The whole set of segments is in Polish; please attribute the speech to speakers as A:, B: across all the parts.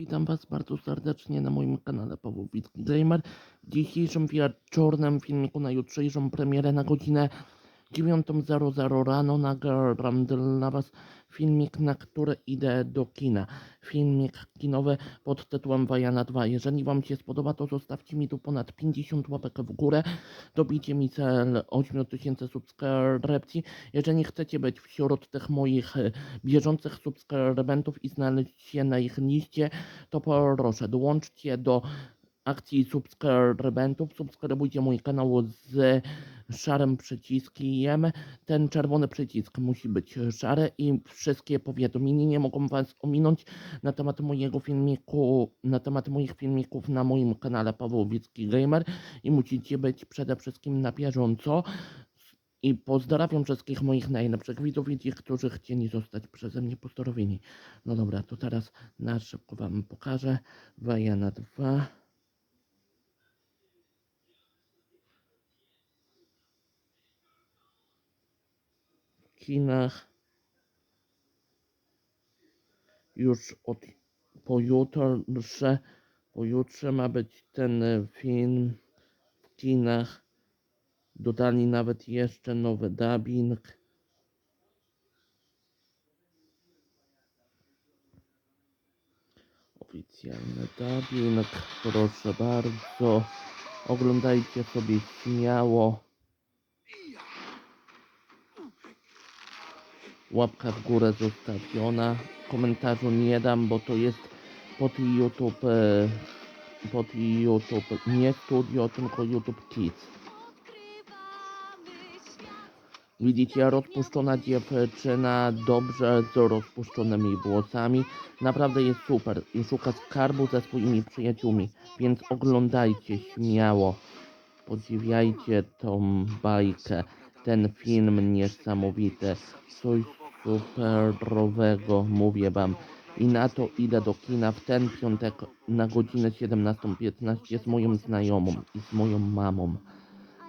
A: Witam Was bardzo serdecznie na moim kanale Paweł Gamer. W dzisiejszym wieczornym filmiku na jutrzejszą premierę na godzinę 9.00 rano nagram dla Was filmik, na który idę do kina. Filmik kinowy pod tytułem Wajana 2. Jeżeli Wam się spodoba, to zostawcie mi tu ponad 50 łapek w górę. Dobijcie mi cel 8000 subskrypcji. Jeżeli chcecie być wśród tych moich e, bieżących subskrybentów i znaleźć się na ich liście, to proszę dołączcie do akcji subskrybentów. Subskrybujcie mój kanał z szarym przyciskiem. Ten czerwony przycisk musi być szary i wszystkie powiadomienia nie mogą Was ominąć na temat mojego filmiku, na temat moich filmików na moim kanale Paweł Wicki Gamer i musicie być przede wszystkim na bieżąco. I pozdrawiam wszystkich moich najlepszych widzów i tych, którzy chcieli zostać przeze mnie pozdrowieni. No dobra, to teraz na szybko Wam pokażę. Wajana 2. W kinach. Już od pojutrze, pojutrze ma być ten e, film w kinach. Dodali nawet jeszcze nowy dubbing. Oficjalny dubbing, proszę bardzo. Oglądajcie sobie śmiało. Łapka w górę zostawiona. Komentarzu nie dam, bo to jest pod YouTube, e, pod YouTube, nie studio, tylko YouTube Kids. Widzicie, rozpuszczona dziewczyna, dobrze z rozpuszczonymi włosami. Naprawdę jest super i szuka skarbu ze swoimi przyjaciółmi, więc oglądajcie śmiało. Podziwiajcie tą bajkę, ten film niesamowity, coś superowego, mówię wam. I na to idę do kina w ten piątek na godzinę 17.15 z moją znajomą i z moją mamą.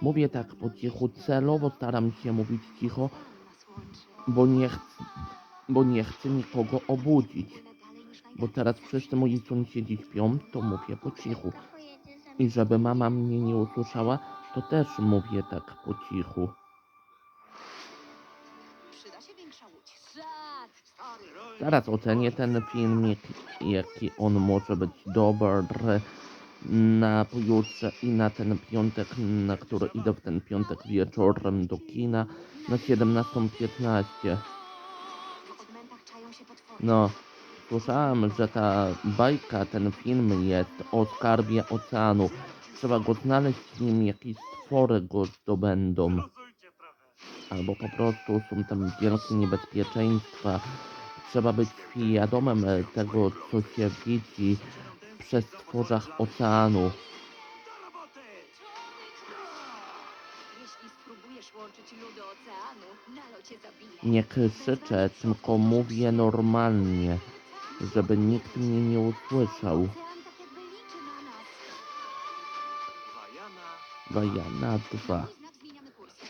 A: Mówię tak po cichu, celowo staram się mówić cicho, bo nie, ch bo nie chcę nikogo obudzić. Bo teraz wszyscy moi sąsiedzi śpią, to mówię po cichu. I żeby mama mnie nie usłyszała, to też mówię tak po cichu. Zaraz ocenię ten filmik, jaki on może być dobry na pojutrze i na ten piątek, na który idę w ten piątek wieczorem do kina na 17.15.
B: W odmętach czają się potwory.
A: No, słyszałem, że ta bajka, ten film jest o skarbie oceanu. Trzeba go znaleźć, nim jakieś stwory go zdobędą. Albo po prostu są tam wielkie niebezpieczeństwa. Trzeba być świadomym e, tego, co się widzi w przestworzach oceanu. Nie krzyczę, tylko mówię normalnie, żeby nikt mnie nie usłyszał.
B: Ocean jakby liczy na nas.
A: Wajana 2.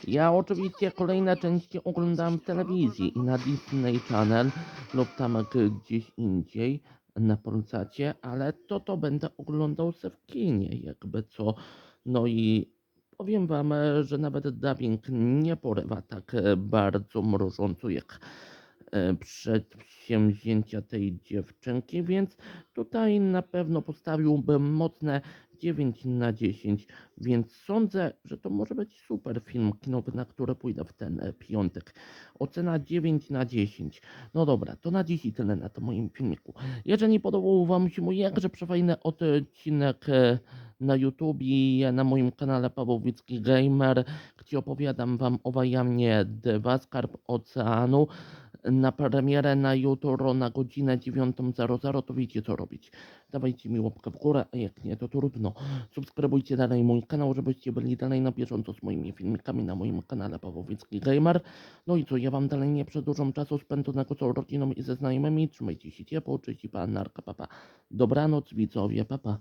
A: Ja oczywiście kolejne części oglądam w telewizji i na Disney Channel lub tam gdzieś indziej na Polsacie, ale to to będę oglądał se w kinie, jakby co. No i powiem wam, że nawet dubbing nie porywa tak bardzo mrożąco jak przedsięwzięcia tej dziewczynki, więc tutaj na pewno postawiłbym mocne 9 na 10, więc sądzę, że to może być super film kinowy, na który pójdę w ten e, piątek. Ocena 9 na 10. No dobra, to na dziś i tyle na tym moim filmiku. Jeżeli podobał Wam się mój jakże przefajny odcinek e, na YouTubie, na moim kanale Paweł Wicki Gamer, gdzie opowiadam Wam o Wajamie 2 Skarb Oceanu, na premierę na jutro na godzinę 9.00, to wiecie co robić. Dawajcie mi łapkę w górę, a jak nie, to trudno. Subskrybujcie dalej mój kanał, żebyście byli dalej na bieżąco z moimi filmikami na moim kanale Paweł Wicki Gamer. No i co, ja wam dalej nie przedłużam czasu spędzonego z rodziną i ze znajomymi. Trzymajcie się ciepło, cześć i pan, narka, papa. Dobranoc widzowie, papa.